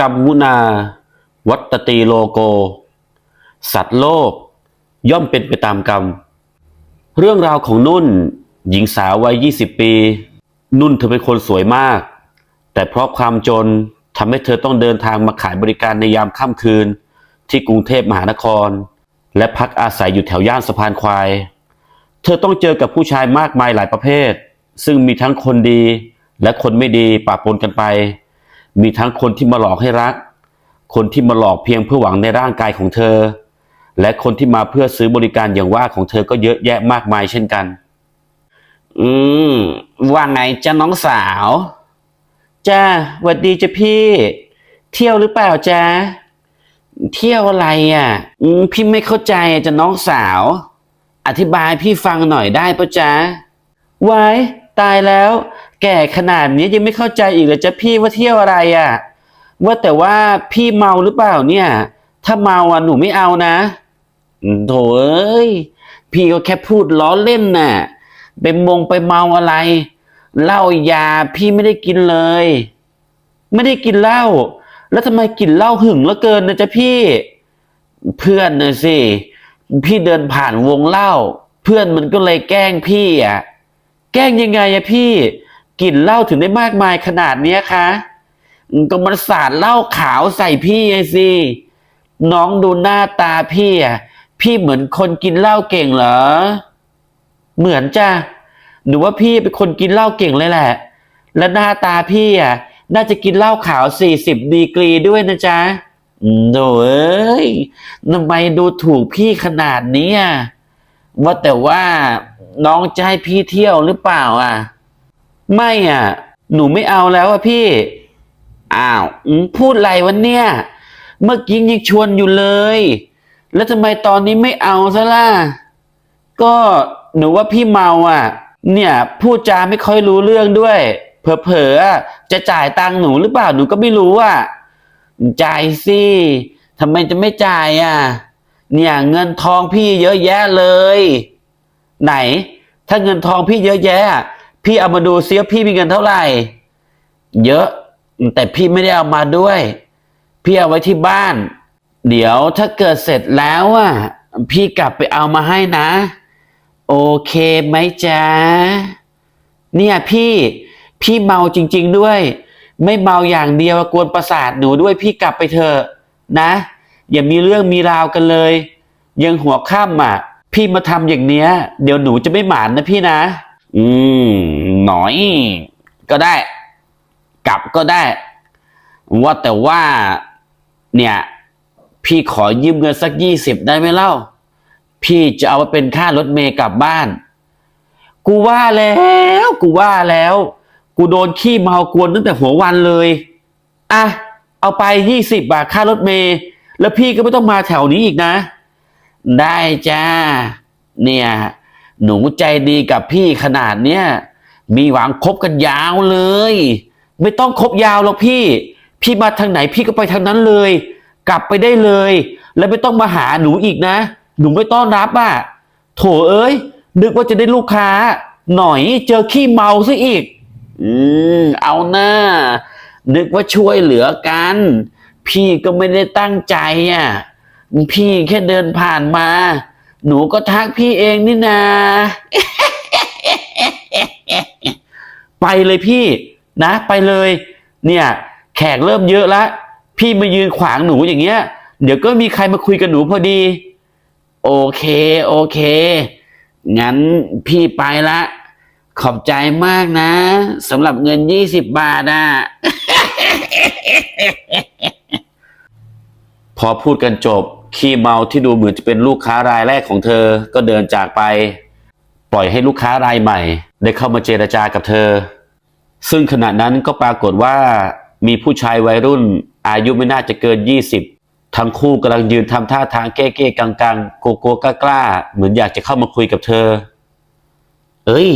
กัมมุนา วัตตีโลโก สัตว์โลก ย่อมเป็นไปตามกรรม เรื่องราวของนุ่น หญิงสาววัย 20 ปี นุ่นเธอเป็นคนสวยมาก แต่เพราะความจนทำให้เธอต้องเดินทางมาขายบริการในยามค่ำคืน ที่กรุงเทพมหานคร และพักอาศัยอยู่แถวย่านสะพานควาย เธอต้องเจอกับผู้ชายมากมายหลายประเภท ซึ่งมีทั้งคนดีและคนไม่ดีปะปนกันไป มีทั้งคนที่มาหลอกให้รัก คนที่มาหลอกเพียงเพื่อหวังในร่างกายของเธอ และคนที่มาเพื่อซื้อบริการอย่างว่าของเธอก็เยอะแยะมากมายเช่นกัน อืม ว่าไงจ้าน้องสาว จ้าหวัดดีจ้ะพี่ เที่ยวหรือเปล่าจ้าเที่ยวอะไรอะ อืม พี่ไม่เข้าใจจ้ะน้องสาว อธิบายพี่ฟังหน่อยได้ปะจ๊ะไว้ตายแล้ว แก่ขนาดนี้ยังไม่เข้าใจอีกเหรอจ๊ะพี่ว่าเที่ยวอะไรอะว่าแต่ว่าพี่เมาหรือเปล่าเนี่ย ถ้าเมาอะหนูไม่เอานะโถเอ้ยพี่ก็แค่พูดล้อเล่นน่ะไปมงไปเมาอะไรเหล้ายาพี่ไม่ได้กินเลย ไม่ได้กินเหล้าแล้วทำไมกินเหล้าหึงเหลือเกินนะจ๊ะพี่ เพื่อนน่ะสิพี่เดินผ่านวงเหล่าเพื่อนมันก็เลยแกล้งพี่อะแกล้งยังไงอะพี่ กลิ่นเหล้าถึงได้มากมายขนาดเนี้ยคะก็มันสาดเหล้าขาวใส่พี่ไงสิน้องดูหน้าตาพี่อะพี่เหมือนคนกินเหล้าเก่งเหรอ เหมือนจ้ะหนูว่าพี่เป็นคนกินเหล้าเก่งเลยแหละ และหน้าตาพี่อะ น่าจะกินเหล้าขาวสี่สิบดีกรีด้วยนะจ๊ะโดเอ้ยทำไมดูถูกพี่ขนาดนี้อะว่าแต่ว่าน้องจะให้พี่เที่ยวหรือเปล่าอะ ไม่อะ หนูไม่เอาแล้วอะพี่ อ้าวพูดอะไรวะเนี่ย เมื่อกี้ยังชวนอยู่เลย แล้วทำไมตอนนี้ไม่เอาซะล่ะ ก็หนูว่าพี่เมาอะ เนี่ยพูดจาไม่ค่อยรู้เรื่องด้วย เผลอๆอะจะจ่ายตังหนูหรือเปล่าหนูก็ไม่รู้อะ จ่ายสิทำไมจะไม่จ่ายอะ เนี่ยเงินทองพี่เยอะแยะเลย ไหน ถ้าเงินทองพี่เยอะแยะ พี่เอามาดูซิว่าพี่มีเงินเท่าไหร่ เยอะ แต่พี่ไม่ได้เอามาด้วย พี่เอาไว้ที่บ้าน เดี๋ยวถ้าเกิดเสร็จแล้วอะพี่กลับไปเอามาให้นะ โอเคไหมจ๊ะเนี่ยพี่พี่เมาจริง ๆด้วย ไม่เมาอย่างเดียวกวนประสาทหนูด้วยพี่กลับไปเถอะนะ อย่ามีเรื่องมีราวกันเลย ยังหัวค่ำอะ พี่มาทำอย่างเนี้ย เดี๋ยวหนูจะไม่หมานนะพี่นะ อืม หน่อย ก็ได้ กลับก็ได้ ว่าแต่ว่า เนี่ย พี่ขอยืมเงินสักยี่สิบได้ไหมเล่า พี่จะเอาไปเป็นค่ารถเมย์กลับบ้าน กูว่าแล้ว กูว่าแล้ว กูโดนขี้เมากวนตั้งแต่หัววันเลยอะเอาไปยี่สิบบาทค่ารถเมย์แล้วพี่ก็ไม่ต้องมาแถวนี้อีกนะ ได้จ้า เนี่ย หนูใจดีกับพี่ขนาดเนี้ยมีหวังคบกันยาวเลย ไม่ต้องคบยาวหรอกพี่ พี่มาทางไหนพี่ก็ไปทางนั้นเลย กลับไปได้เลย แล้วไม่ต้องมาหาหนูอีกนะ หนูไม่ต้อนรับอะโถเอ้ยนึกว่าจะได้ลูกค้า หน่อยเจอขี้เมาซะอีก อืมเอาหน้า นึกว่าช่วยเหลือกัน พี่ก็ไม่ได้ตั้งใจอะพี่แค่เดินผ่านมา หนูก็ทักพี่เองนี่นาไปเลยพี่นะ ไปเลย เนี่ย แขกเริ่มเยอะแล้วพี่มายืนขวางหนูอย่างเงี้ย เดี๋ยวก็มีใครมาคุยกับหนูพอดี โอเค โอเค งั้นพี่ไปละขอบใจมากนะสำหรับเงินยี่สิบบาทอะพอพูดกันจบ ขี้เมาที่ดูเหมือนจะเป็นลูกค้ารายแรกของเธอก็เดินจากไป ปล่อยให้ลูกค้ารายใหม่ ได้เข้ามาเจรจากับเธอ ซึ่งขณะนั้นก็ปรากฏว่า มีผู้ชายวัยรุ่น อายุไม่น่าจะเกิน 20 ทั้งคู่กำลังยืนทำท่าทางเก้ๆกังๆโกโก้กล้าๆเหมือนอยากจะเข้ามาคุยกับเธอ เอ้ย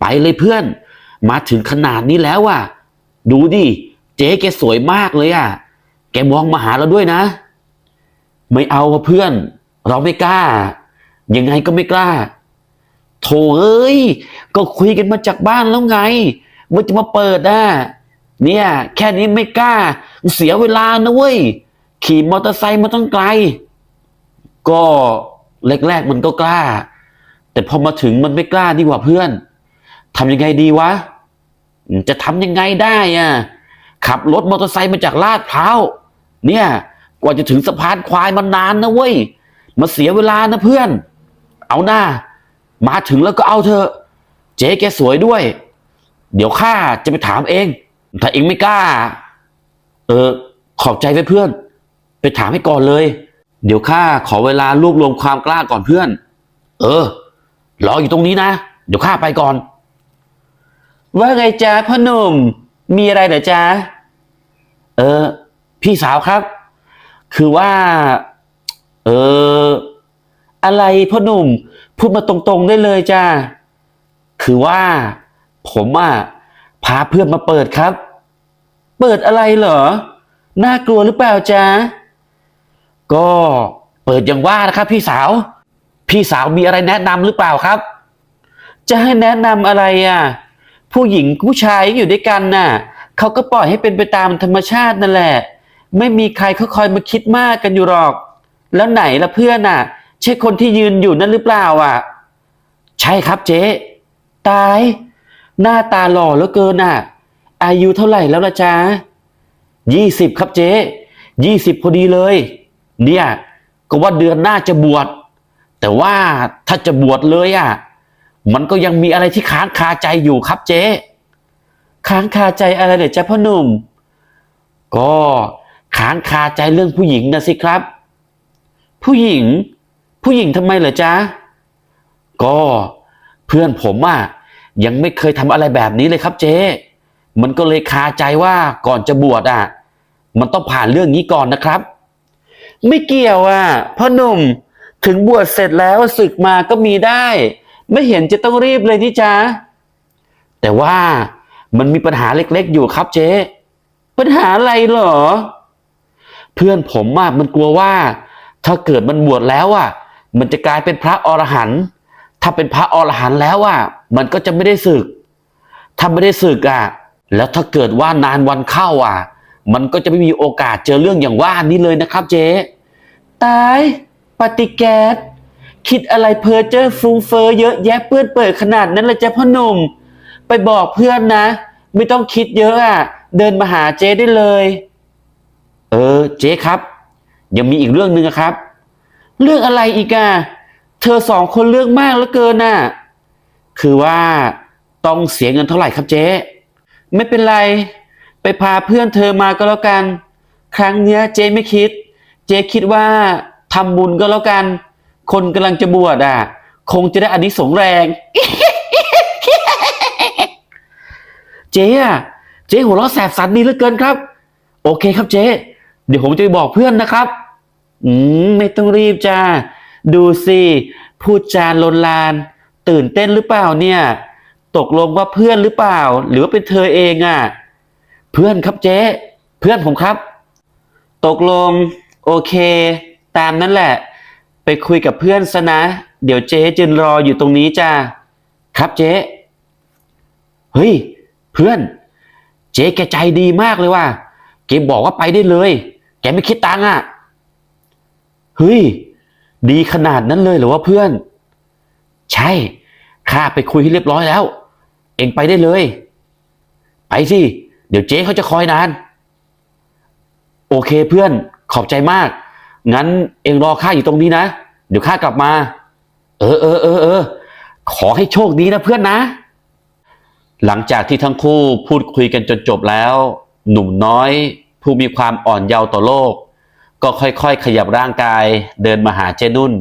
ไปเลยเพื่อน มาถึงขนาดนี้แล้วอะดูดิ เจ๊แกสวยมากเลยอะแกมองมาหาเราด้วยนะ ไม่เอาเพื่อน เราไม่กล้า ยังไงก็ไม่กล้า โถเอ้ย ก็คุยกันมาจากบ้านแล้วไง ว่าจะมาเปิดอะเนี่ย แค่นี้ไม่กล้า เสียเวลานะเว้ย ขี่มอเตอร์ไซค์มาตั้งไกล ก็แรกๆมันก็กล้า แต่พอมาถึงมันไม่กล้าดีกว่าเพื่อนทำยังไงดีวะ จะทำยังไงได้อะ ขับรถมอเตอร์ไซค์มาจากลาดพร้าวเนี่ย กว่าจะถึงสะพานควายมันนานนะเว้ย มาเสียเวลานะเพื่อน เอาหน้า มาถึงแล้วก็เอาเถอะ เจ๊แกสวยด้วย เดี๋ยวข้าจะไปถามเอง ถ้าเองไม่กล้า เออ ขอบใจไว้เพื่อน ไปถามให้ก่อนเลย เดี๋ยวข้าขอเวลารวบรวมความกล้าก่อนเพื่อน เออ รออยู่ตรงนี้นะ เดี๋ยวข้าไปก่อน ว่าไงจ๊ะพ่อหนุ่ม มีอะไรเหรอจ๊ะ เออ พี่สาวครับ คือว่า เออ อะไรพ่อหนุ่ม พูดมาตรงๆได้เลยจ้าคือว่า ผมอะพาเพื่อนมาเปิดครับ เปิดอะไรเหรอ น่ากลัวหรือเปล่าจ๊ะก็เปิดอย่างว่านะครับ พี่สาว พี่สาวมีอะไรแนะนำหรือเปล่าครับ จะให้แนะนำอะไรอะ ผู้หญิงผู้ชายอยู่ด้วยกันน่ะเขาก็ปล่อยให้เป็นไปตามธรรมชาตินั่นแหละ ไม่มีใครเขาคอยมาคิดมากกันอยู่หรอก แล้วไหนละเพื่อนน่ะ ใช่คนที่ยืนอยู่นั่นหรือเปล่าอะ ใช่ครับเจ๊ ตาย หน้าตาหล่อเหลือเกินน่ะ อายุเท่าไหร่แล้วละจ๊ะยี่สิบครับเจ๊ยี่สิบพอดีเลย เนี่ย ก็ว่าเดือนหน้าจะบวช แต่ว่าถ้าจะบวชเลยอะ มันก็ยังมีอะไรที่ค้างคาใจอยู่ครับเจ๊ค้างคาใจอะไรเดี๋ยจ๊ะพ่อหนุ่ม ก็ ค้างคาใจเรื่องผู้หญิงนะสิครับ ผู้หญิง ผู้หญิงทำไมเหรอจ๊ะ ก็เพื่อนผมอะยังไม่เคยทำอะไรแบบนี้เลยครับเจ๊ มันก็เลยคาใจว่าก่อนจะบวชอะ มันต้องผ่านเรื่องนี้ก่อนนะครับ ไม่เกี่ยวอะพ่อหนุ่มถึงบวชเสร็จแล้วศึกมาก็มีได้ ไม่เห็นจะต้องรีบเลยนี่จ๊ะ แต่ว่ามันมีปัญหาเล็กๆอยู่ครับเจ๊ ปัญหาอะไรเหรอ เพื่อนผมอะมันกลัวว่า ถ้าเกิดมันบวชแล้วอะมันจะกลายเป็นพระอรหันต์ถ้าเป็นพระอรหันต์แล้วอะมันก็จะไม่ได้ศึก ถ้าไม่ได้ศึกอะแล้วถ้าเกิดว่านานวันเข้าอะ มันก็จะไม่มีโอกาสเจอเรื่องอย่างว่านี้เลยนะครับ เจ๊ตายปฏิแกสคิดอะไรเพ้อเจ้อฟุ้งเฟ้อเยอะแยะเปื้อนเปิดขนาดนั้นเลยจ้ะพ่อหนุ่ม ไปบอกเพื่อนนะ ไม่ต้องคิดเยอะอะ เดินมาหาเจ๊ได้เลย เออ เจ๊ครับ ยังมีอีกเรื่องหนึ่งครับ เรื่องอะไรอีกอะเธอสองคนเรื่องมากเหลือเกินน่ะ คือว่าต้องเสียเงินเท่าไหร่ครับเจ๊ ไม่เป็นไร ไปพาเพื่อนเธอมาก็แล้วกัน ครั้งเนี้ยเจ๊ไม่คิด เจ๊คิดว่าทำบุญก็แล้วกัน คนกำลังจะบวชอะ คงจะได้อานิสงส์แรง เจ๊อะเจ๊หัวเราะแสบสันดีเหลือเกินครับ โอเคครับเจ๊ เดี๋ยวผมจะไปบอกเพื่อนนะครับ อืมไม่ต้องรีบจ้า ดูสิพูดจาลนลาน ตื่นเต้นหรือเปล่าเนี่ย ตกลงว่าเพื่อนหรือเปล่า หรือว่าเป็นเธอเองอะ เพื่อนครับเจ๊เพื่อนผมครับ ตกลง โอเค ตามนั้นแหละ ไปคุยกับเพื่อนซะนะ เดี๋ยวเจ๊จืนรออยู่ตรงนี้จ้าครับเจ๊เฮ้ย เพื่อน เจ๊แกใจดีมากเลยว่ะแกบอกว่าไปได้เลย แกไม่คิดตังค์อะ เฮ้ย ดีขนาดนั้นเลยเหรอวะเพื่อน ใช่ ข้าไปคุยให้เรียบร้อยแล้ว เองไปได้เลย ไปสิ เดี๋ยวเจ๊เขาจะคอยนาน โอเคเพื่อน ขอบใจมาก งั้นเองรอข้าอยู่ตรงนี้นะ เดี๋ยวข้ากลับมา เออเออเออเออ ขอให้โชคดีนะเพื่อนนะ หลังจากที่ทั้งคู่พูดคุยกันจนจบแล้ว หนุ่มน้อย ผู้มีความอ่อนเยาว์ต่อโลก ก็ค่อยๆ ขยับร่างกายเดินมาหาเจนุ่น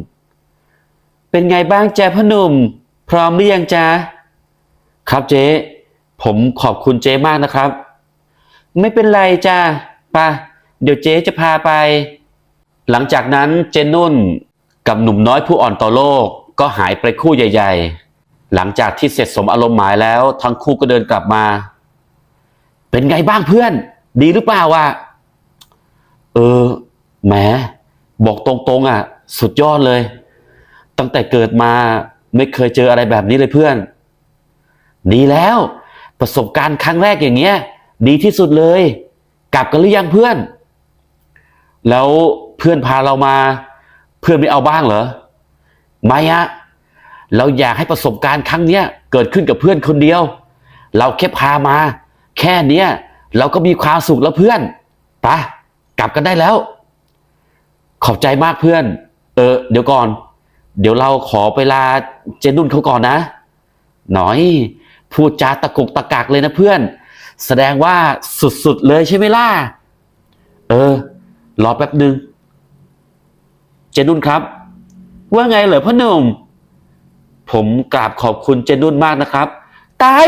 เป็นไงบ้างแจ๊พ่อหนุ่ม พร้อมหรือยังจ๊ะ ครับเจ๊ ผมขอบคุณเจ๊มากนะครับ ไม่เป็นไรจ้าปะเดี๋ยวเจ๊จะพาไป หลังจากนั้นเจนุ่นกับหนุ่มน้อยผู้อ่อนต่อโลกก็หายไปคู่ใหญ่ ๆ หลังจากที่เสร็จสมอารมณ์หมายแล้ว ทั้งคู่ก็เดินกลับมา เป็นไงบ้างเพื่อน ดีหรือเปล่าวะเออแหมบอกตรงๆ อะ สุดยอดเลย ตั้งแต่เกิดมาไม่เคยเจออะไรแบบนี้เลยเพื่อน ดีแล้ว ประสบการณ์ครั้งแรกอย่างเงี้ย ดีที่สุดเลย กลับกันหรือยังเพื่อน แล้วเพื่อนพาเรามา เพื่อนไม่เอาบ้างเหรอไม่ฮะเราอยากให้ประสบการณ์ครั้งเนี้ยเกิดขึ้นกับเพื่อนคนเดียว เราแค่พามา แค่เนี้ย เราก็มีความสุขแล้วเพื่อนปะกลับกันได้แล้ว ขอบใจมากเพื่อน เออ เดี๋ยวก่อน เดี๋ยวเราขอไปลาเจนุ่นเขาก่อนนะ หน่อย พูดจาตะกุกตะกักเลยนะเพื่อน แสดงว่าสุดๆเลยใช่ไหมล่ะ เออ รอแป๊บหนึ่งเจนุ่นครับ ว่าไงเหรอพ่อหนุ่ม ผมกราบขอบคุณเจนุ่นมากนะครับ ตาย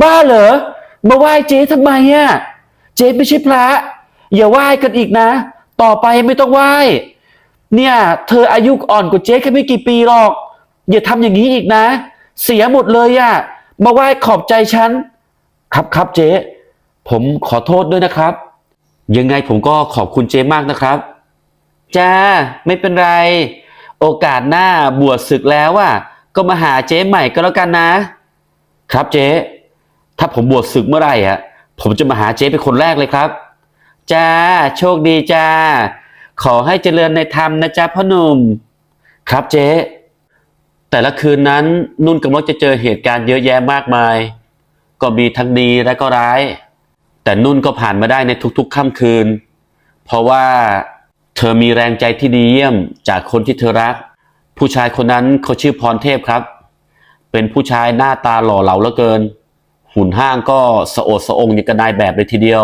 บ้าเหรอ มาไหว้เจ๊ทำไมอะเจ๊ไม่ใช่พระ อย่าไหว้กันอีกนะ ต่อไปไม่ต้องไหว้ เนี่ย เธออายุอ่อนกว่าเจ๊แค่ไม่กี่ปีหรอก อย่าทำอย่างนี้อีกนะ เสียหมดเลยอะมาไหว้ขอบใจฉัน ครับครับเจ๊ผมขอโทษด้วยนะครับ ยังไงผมก็ขอบคุณเจ๊มากนะครับ จ้า ไม่เป็นไร โอกาสหน้าบวชศึกแล้วอะก็มาหาเจ๊ใหม่ก็แล้วกันนะ ครับเจ๊ ถ้าผมบวชศึกเมื่อไหร่อะผมจะมาหาเจ๊เป็นคนแรกเลยครับ จ้า โชคดีจ้า ขอให้เจริญในธรรมนะจ๊ะพ่อหนุ่ม ครับเจ๊ แต่ละคืนนั้นนุ่นกำลังจะเจอเหตุการณ์เยอะแยะมากมาย ก็มีทั้งดีและก็ร้าย แต่นุ่นก็ผ่านมาได้ในทุกๆค่ำคืน เพราะว่าเธอมีแรงใจที่ดีเยี่ยมจากคนที่เธอรัก ผู้ชายคนนั้นเขาชื่อพรเทพครับ เป็นผู้ชายหน้าตาหล่อเหลาเหลือเกิน หุ่นห้างก็สะโอดสะองอย่างกระนายแบบเลยทีเดียว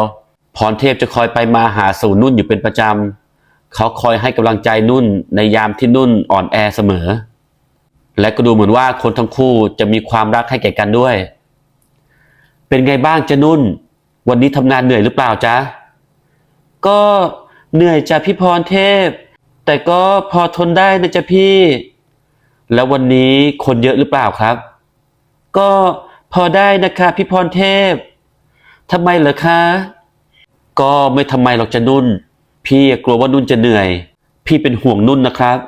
พรเทพจะคอยไปมาหาสู่นุ่นอยู่เป็นประจำเขาคอยให้กำลังใจนุ่นในยามที่นุ่นอ่อนแอเสมอ และก็ดูเหมือนว่าคนทั้งคู่จะมีความรักให้แก่กันด้วย เป็นไงบ้างจ๊ะนุ่น วันนี้ทำงานเหนื่อยหรือเปล่าจ๊ะก็เหนื่อยจ้ะพี่พรเทพ แต่ก็พอทนได้นะจ๊ะพี่ แล้ววันนี้คนเยอะหรือเปล่าครับ ก็ พอได้นะคะพี่พรเทพทำไมเหรอคะ ก็ไม่ทำไมหรอกจะนุ่น พี่กลัวว่านุ่นจะเหนื่อย พี่เป็นห่วงนุ่นนะครับ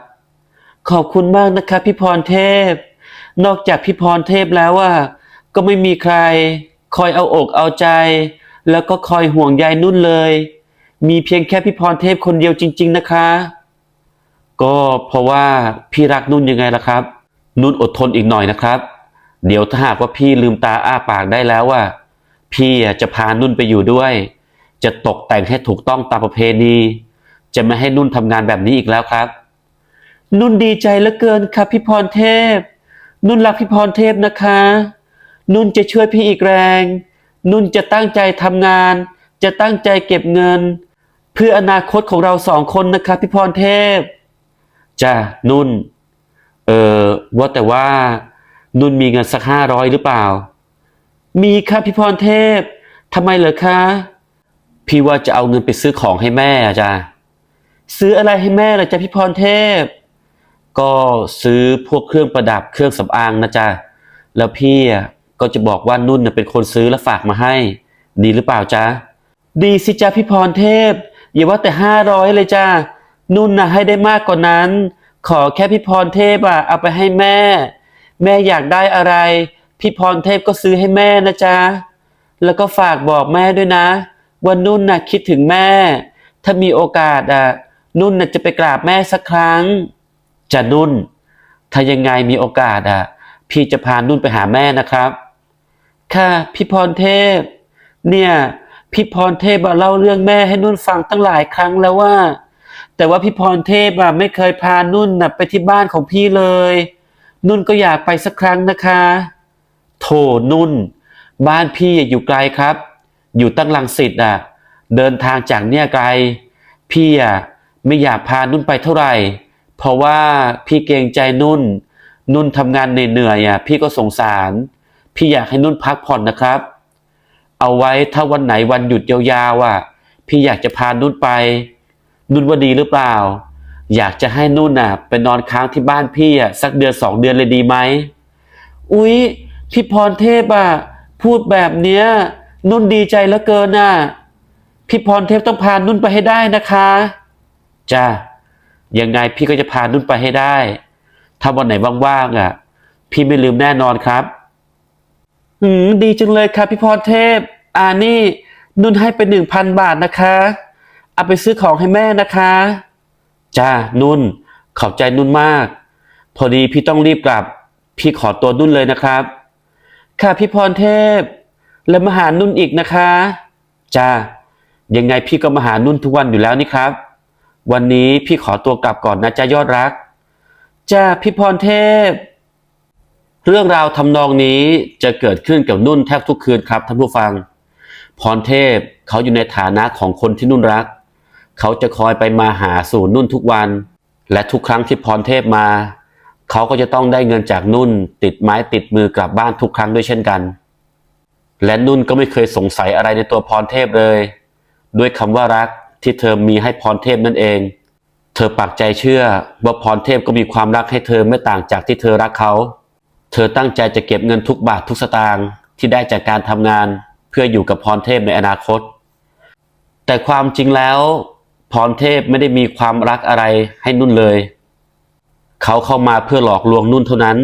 ขอบคุณมากนะครับพี่พรเทพ นอกจากพี่พรเทพแล้วอะก็ไม่มีใคร คอยเอาอกเอาใจ แล้วก็คอยห่วงใยนุ่นเลย มีเพียงแค่พี่พรเทพคนเดียวจริง ๆ นะคะ ก็เพราะว่าพี่รักนุ่นยังไงล่ะครับ นุ่นอดทนอีกหน่อยนะครับ เดี๋ยวถ้าหากว่าพี่ลืมตาอ้าปากได้แล้วอะพี่จะพานุ่นไปอยู่ด้วย จะตกแต่งให้ถูกต้องตามประเพณี จะไม่ให้นุ่นทำงานแบบนี้อีกแล้วครับ นุ่นดีใจเหลือเกินครับพี่พรเทพ นุ่นรักพี่พรเทพนะคะ นุ่นจะช่วยพี่อีกแรง นุ่นจะตั้งใจทำงาน จะตั้งใจเก็บเงิน เพื่ออนาคตของเราสองคนนะคะพี่พรเทพจ้านุ่น เออว่าแต่ว่า นุ่นมีเงินสักห้าร้อยหรือเปล่า มีครับพี่พรเทพทำไมเหรอคะ พี่ว่าจะเอาเงินไปซื้อของให้แม่อะจ้ะซื้ออะไรให้แม่ล่ะจ๊ะพี่พรเทพ ก็ซื้อพวกเครื่องประดับเครื่องสำอางนะจ๊ะแล้วพี่อะก็จะบอกว่านุ่นเป็นคนซื้อและฝากมาให้ ดีหรือเปล่าจ๊ะดีสิจ๊ะพี่พรเทพ อย่าว่าแต่ห้าร้อยเลยจ้ะนุ่นน่ะให้ได้มากกว่านั้น ขอแค่พี่พรเทพอะเอาไปให้แม่ แม่อยากได้อะไร พี่พรเทพก็ซื้อให้แม่นะจ๊ะ แล้วก็ฝากบอกแม่ด้วยนะ ว่านุ่นน่ะคิดถึงแม่ ถ้ามีโอกาสอะ นุ่นน่ะจะไปกราบแม่สักครั้ง จะนุ่น ถ้ายังไงมีโอกาสอะ พี่จะพานุ่นไปหาแม่นะครับ ค่ะพี่พรเทพ เนี่ยพี่พรเทพเล่าเรื่องแม่ให้นุ่นฟังตั้งหลายครั้งแล้วว่า แต่ว่าพี่พรเทพอะไม่เคยพานุ่นน่ะไปที่บ้านของพี่เลย นุ่นก็อยากไปสักครั้งนะคะ โถนุ่น บ้านพี่อยู่ไกลครับ อยู่ตั้งลังสิตอะ เดินทางจากเนี่ยไกล พี่อะไม่อยากพานุ่นไปเท่าไหร่ เพราะว่าพี่เกรงใจนุ่น นุ่นทำงานเหนื่อยๆอะ พี่ก็สงสาร พี่อยากให้นุ่นพักผ่อนนะครับ เอาไว้ถ้าวันไหนวันหยุดยาวๆอะ พี่อยากจะพานุ่นไป นุ่นว่าดีหรือเปล่า อยากจะให้นุ่นอะไปนอนค้างที่บ้านพี่อะสักเดือนสองเดือนเลยดีไหมอุ๊ยพี่พรเทพอะพูดแบบเนี้ยนุ่นดีใจเหลือเกินน่ะพี่พรเทพต้องพานุ่นไปให้ได้นะคะจ้ายังไงพี่ก็จะพานุ่นไปให้ได้ ถ้าวันไหนว่างๆอะ พี่ไม่ลืมแน่นอนครับหืมดีจังเลยครับพี่พรเทพ อ่านี่นุ่นให้ไปหนึ่งพันบาทนะคะ เอาไปซื้อของให้แม่นะคะ จ้านุ่น ขอบใจนุ่นมาก พอดีพี่ต้องรีบกลับ พี่ขอตัวนุ่นเลยนะครับ ค่ะพี่พรเทพ แล้วมาหานุ่นอีกนะคะจ้ายังไงพี่ก็มาหานุ่นทุกวันอยู่แล้วนี่ครับ วันนี้พี่ขอตัวกลับก่อนนะจ้ายอดรักจ้าพี่พรเทพ เรื่องราวทำนองนี้จะเกิดขึ้นกับนุ่นแทบทุกคืนครับท่านผู้ฟัง พรเทพเขาอยู่ในฐานะของคนที่นุ่นรัก เขาจะคอยไปมาหาสู่นุ่นทุกวัน และทุกครั้งที่พรเทพมา เขาก็จะต้องได้เงินจากนุ่น ติดไม้ติดมือกลับบ้านทุกครั้งด้วยเช่นกัน และนุ่นก็ไม่เคยสงสัยอะไรในตัวพรเทพเลย ด้วยคำว่ารักที่เธอมีให้พรเทพนั่นเอง เธอปักใจเชื่อว่าพรเทพก็มีความรักให้เธอไม่ต่างจากที่เธอรักเขา เธอตั้งใจจะเก็บเงินทุกบาททุกสตางค์ที่ได้จากการทำงาน เพื่ออยู่กับพรเทพในอนาคต แต่ความจริงแล้ว พรเทพไม่ได้มีความรักอะไรให้นุ่นเลย เขาเข้ามาเพื่อหลอกลวงนุ่นเท่านั้น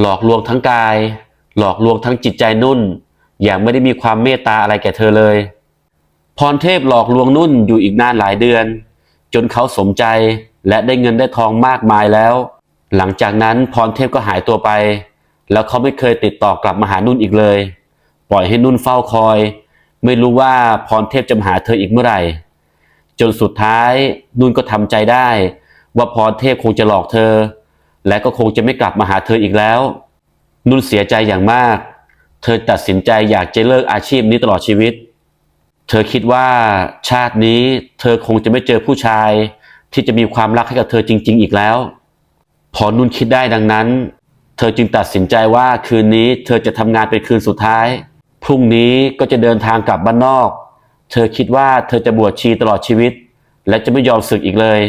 หลอกลวงทั้งกาย หลอกลวงทั้งจิตใจนุ่น อย่างไม่ได้มีความเมตตาอะไรแก่เธอเลย พรเทพหลอกลวงนุ่นอยู่อีกนานหลายเดือน จนเขาสมใจและได้เงินได้ทองมากมายแล้ว หลังจากนั้นพรเทพก็หายตัวไป แล้วเขาไม่เคยติดต่อกลับมาหานุ่นอีกเลย ปล่อยให้นุ่นเฝ้าคอย ไม่รู้ว่าพรเทพจะมาหาเธออีกเมื่อไหร่ จนสุดท้ายนุ่นก็ทำใจได้ ว่าพรเทพคงจะหลอกเธอ และก็คงจะไม่กลับมาหาเธออีกแล้ว นุ่นเสียใจอย่างมาก เธอตัดสินใจอยากจะเลิกอาชีพนี้ตลอดชีวิต เธอคิดว่าชาตินี้เธอคงจะไม่เจอผู้ชาย ที่จะมีความรักให้กับเธอจริง ๆ อีกแล้ว พอนุ่นคิดได้ดังนั้น เธอจึงตัดสินใจว่าคืนนี้เธอจะทำงานเป็นคืนสุดท้าย พรุ่งนี้ก็จะเดินทางกลับบ้านนอก เธอคิดว่าเธอจะบวชชีตลอดชีวิต และจะไม่ยอมสึกอีกเลย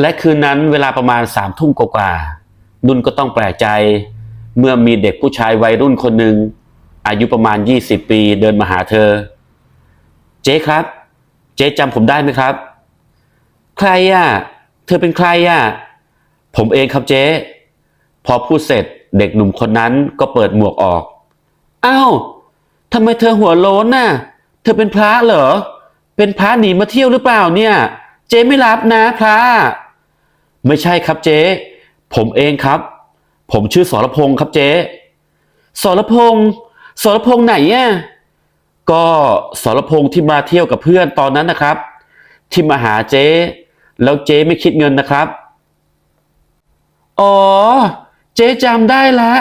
และคืนนั้นเวลาประมาณสามทุ่มกว่านุ่นก็ต้องแปลกใจ เมื่อมีเด็กผู้ชายวัยรุ่นคนหนึ่ง อายุประมาณ 20 ปีเดินมาหาเธอ เจ๊ครับ เจ๊จำผมได้ไหมครับ ใครอะ เธอเป็นใครอะ ผมเองครับเจ๊ พอพูดเสร็จเด็กหนุ่มคนนั้นก็เปิดหมวกออก อ้าวทำไมเธอหัวโล้นน่ะ เธอเป็นพระเหรอ เป็นพระหนีมาเที่ยวหรือเปล่าเนี่ย เจ๊ไม่รับนะพระ ไม่ใช่ครับเจ๊ ผมเองครับ ผมชื่อสรพงศ์ครับเจ๊ สรพงศ์ สรพงศ์ไหนอะ ก็สรพงศ์ที่มาเที่ยวกับเพื่อนตอนนั้นนะครับ ที่มาหาเจ๊ แล้วเจ๊ไม่คิดเงินนะครับ อ๋อ เจ๊จำได้ละ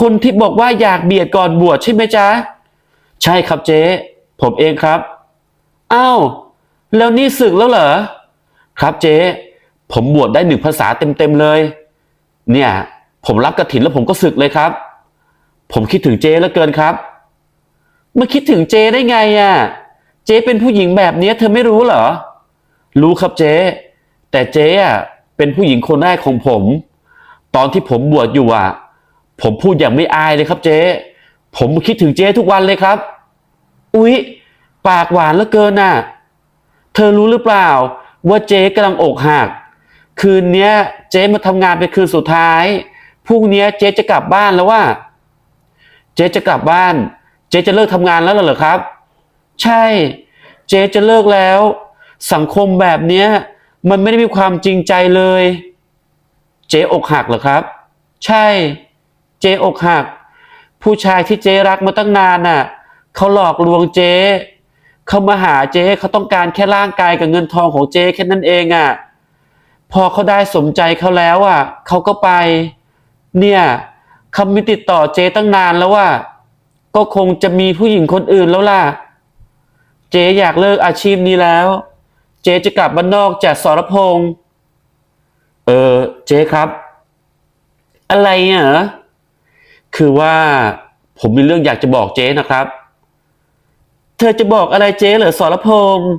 คนที่บอกว่าอยากเบียดก่อนบวชใช่ไหมจ๊ะ ใช่ครับเจ๊ ผมเองครับ อ้าว แล้วนี่ศึกแล้วเหรอ ครับเจ๊ ผมบวชได้หนึ่งภาษาเต็มๆเลย เนี่ย ผมรับกระถินแล้วผมก็ศึกเลยครับ ผมคิดถึงเจ๊เหลือเกินครับมาคิดถึงเจ๊ได้ไงอะ เจ๊เป็นผู้หญิงแบบเนี้ยเธอไม่รู้เหรอ รู้ครับเจ๊แต่เจ๊อะเป็นผู้หญิงคนแรกของผม ตอนที่ผมบวชอยู่อะ ผมพูดอย่างไม่อายเลยครับเจ๊ผมคิดถึงเจ๊ทุกวันเลยครับ อุ๊ย ปากหวานเหลือเกินน่ะ เธอรู้หรือเปล่า ว่าเจ๊กำลังอกหัก คืนเนี้ย เจ๊มาทำงานเป็นคืนสุดท้าย พรุ่งเนี้ยเจ๊จะกลับบ้านแล้วว่า เจ๊จะกลับบ้าน เจ๊จะเลิกทำงานแล้วเหรอครับ ใช่ เจ๊จะเลิกแล้ว สังคมแบบเนี้ย มันไม่ได้มีความจริงใจเลย เจ๊อกหักเหรอครับ ใช่ เจ๊อกหัก ผู้ชายที่เจ๊รักมาตั้งนานน่ะ เขาหลอกลวงเจ๊เขามาหาเจ๊เขาต้องการแค่ร่างกายกับเงินทองของเจ๊แค่นั้นเองอะ พอเขาได้สมใจเขาแล้วอะเขาก็ไป เนี่ยเขาไม่ติดต่อเจ๊ตั้งนานแล้วว่า ก็คงจะมีผู้หญิงคนอื่นแล้วล่ะ เจ๊อยากเลิกอาชีพนี้แล้ว เจ๊จะกลับบ้านนอกจากสรพงษ์เออ เจ๊ครับ อะไรอะคือว่าผมมีเรื่องอยากจะบอกเจ๊นะครับ เธอจะบอกอะไรเจ๊เหรอสรพงษ์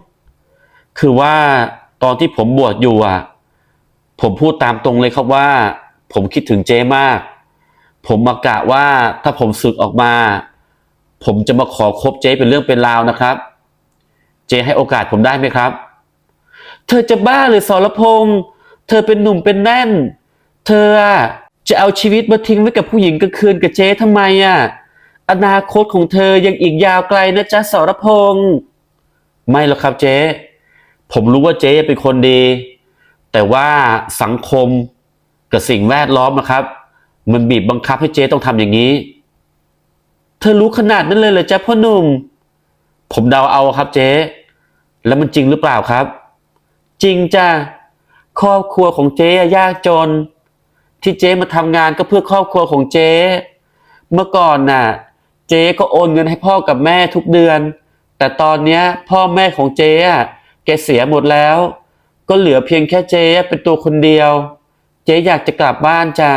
คือว่าตอนที่ผมบวชอยู่อะ ผมพูดตามตรงเลยครับว่า ผมคิดถึงเจ๊มาก ผมมากะว่าถ้าผมสึกออกมา ผมจะมาขอคบเจ๊เป็นเรื่องเป็นราวนะครับ เจ๊ให้โอกาสผมได้ไหมครับ เธอจะบ้าหรือสรพงษ์เธอเป็นหนุ่มเป็นแน่น เธออะจะเอาชีวิตมาทิ้งไว้กับผู้หญิงกลางคืนกับเจ๊ทำไมอะ อนาคตของเธอยังอีกยาวไกลนะจ๊ะสรพงษ์ไม่หรอกครับเจ๊ ผมรู้ว่าเจ๊เป็นคนดี แต่ว่าสังคมกับสิ่งแวดล้อมนะครับ มันบีบบังคับให้เจ๊ต้องทำอย่างนี้ เธอรู้ขนาดนั้นเลยเหรอจ๊ะพ่อหนุ่ม ผมเดาเอาครับเจ๊ แล้วมันจริงหรือเปล่าครับ จริงจ้ะครอบครัวของเจ๊ยากจน ที่เจ๊มาทำงานก็เพื่อครอบครัวของเจ๊ เมื่อก่อนน่ะ เจ๊ก็โอนเงินให้พ่อกับแม่ทุกเดือน แต่ตอนเนี้ยพ่อแม่ของเจ๊อะแกเสียหมดแล้ว ก็เหลือเพียงแค่เจ๊เป็นตัวคนเดียว เจ๊อยากจะกลับบ้านจ้ะ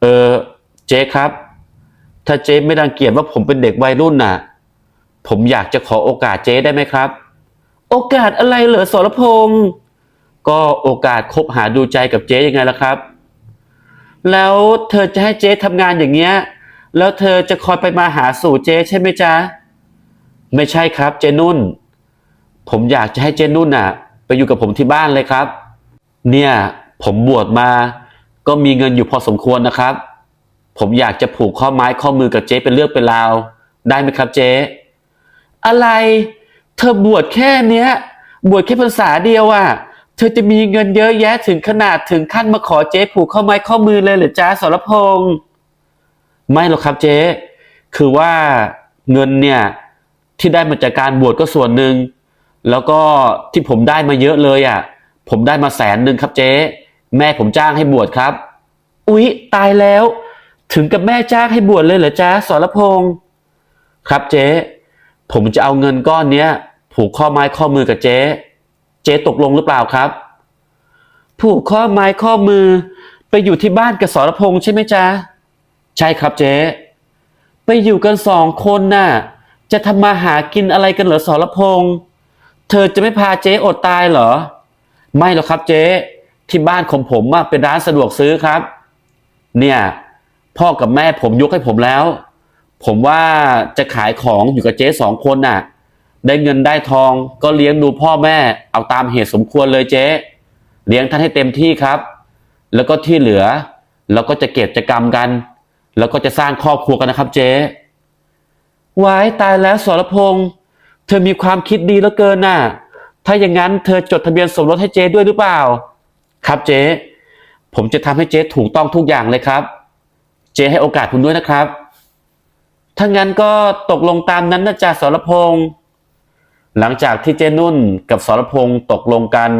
เออเจ๊ครับ ถ้าเจ๊ไม่รังเกียจว่าผมเป็นเด็กวัยรุ่นน่ะ ผมอยากจะขอโอกาสเจ๊ได้ไหมครับ โอกาสอะไรเหรอสรพงษ์ก็โอกาสคบหาดูใจกับเจ๊ยังไงล่ะครับ แล้วเธอจะให้เจ๊ทำงานอย่างเงี้ย แล้วเธอจะคอยไปมาหาสู่เจ๊ใช่ไหมจ๊ะ ไม่ใช่ครับเจนุ่น ผมอยากจะให้เจนุ่นน่ะ ไปอยู่กับผมที่บ้านเลยครับ เนี่ย ผมบวชมา ก็มีเงินอยู่พอสมควรนะครับ ผมอยากจะผูกข้อไม้ข้อมือกับเจ๊เป็นเรื่องเป็นราวได้ไหมครับเจ๊อะไร เธอบวชแค่เนี้ย บวชแค่พรรษาเดียวอะ่ะ เธอจะมีเงินเยอะแยะถึงขนาดถึงขั้นมาขอเจ๊ผูกข้อไม้ข้อมือเลยเหรือจ้าสรพงษ์ ไม่หรอกครับเจ๊คือว่าเงินเนี่ยที่ได้มาจากการบวชก็ส่วนหนึ่งแล้วก็ที่ผมได้มาเยอะเลยอะ่ะ ผมได้มาแสนหนึ่งครับเจ๊แม่ผมจ้างให้บวชครับ อุ๊ย ตายแล้ว ถึงกับแม่จ้างให้บวชเลยเหรอจ้าสรพงษ์ครับเจ๊ผมจะเอาเงินก้อนเนี้ย ผูกข้อไม้ข้อมือกับเจ๊เจ๊ตกลงหรือเปล่าครับ ผูกข้อไม้ข้อมือ ไปอยู่ที่บ้านกับสรพงษ์ใช่ไหมจ๊ะ ใช่ครับเจ๊ ไปอยู่กันสองคนน่ะ จะทำมาหากินอะไรกันเหรอสรพงษ์เธอจะไม่พาเจ๊อดตายเหรอ ไม่หรอกครับเจ๊ ที่บ้านของผมอะเป็นร้านสะดวกซื้อครับ เนี่ย พ่อกับแม่ผมยกให้ผมแล้ว ผมว่าจะขายของอยู่กับเจ๊สองคนน่ะ ได้เงินได้ทองก็เลี้ยงดูพ่อแม่เอาตามเหตุสมควรเลยเจ๊เลี้ยงท่านให้เต็มที่ครับ แล้วก็ที่เหลือเราก็จะเก็บจะกรรมกัน แล้วก็จะสร้างครอบครัวกันนะครับเจ๊วายตายแล้วสรพงษ์เธอมีความคิดดีเหลือเกินน่ะ ถ้าอย่างนั้นเธอจดทะเบียนสมรสให้เจ๊ด้วยหรือเปล่า ครับเจ๊ผมจะทำให้เจ๊ถูกต้องทุกอย่างเลยครับ เจ๊ให้โอกาสผมด้วยนะครับ ถ้างั้นก็ตกลงตามนั้นนะจ๊ะสรพงษ์หลังจากที่เจนุ่นกับสรพงษ์ตกลงกัน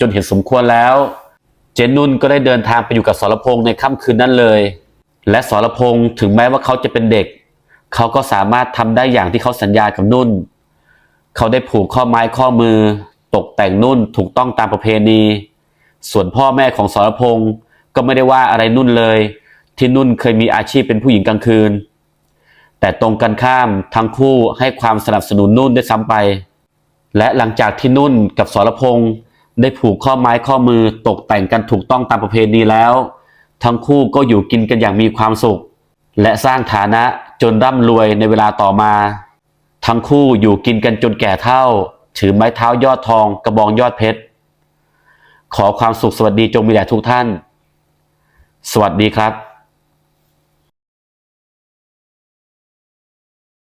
จนเห็นสมควรแล้ว เจนุ่นก็ได้เดินทางไปอยู่กับสรพงษ์ในค่ำคืนนั้นเลย และสรพงษ์ถึงแม้ว่าเขาจะเป็นเด็ก เขาก็สามารถทำได้อย่างที่เขาสัญญากับนุ่น เขาได้ผูกข้อไม้ข้อมือ ตกแต่งนุ่นถูกต้องตามประเพณี ส่วนพ่อแม่ของสรพงษ์ก็ไม่ได้ว่าอะไรนุ่นเลย ที่นุ่นเคยมีอาชีพเป็นผู้หญิงกลางคืน แต่ตรงกันข้ามทั้งคู่ให้ความสนับสนุนนุ่นได้วยซ้ำไป และหลังจากที่นุ่นกับสรพงษ์ได้ผูกข้อไม้ข้อมือตกแต่งกันถูกต้องตามประเพณีแล้ว ทั้งคู่ก็อยู่กินกันอย่างมีความสุข และสร้างฐานะจนร่ำรวยในเวลาต่อมา ทั้งคู่อยู่กินกันจนแก่เท่า ถือไม้เท้ายอดทองกระบองยอดเพชร ขอความสุขสวัสดีจงมีแด่ทุกท่าน สวัสดีครับ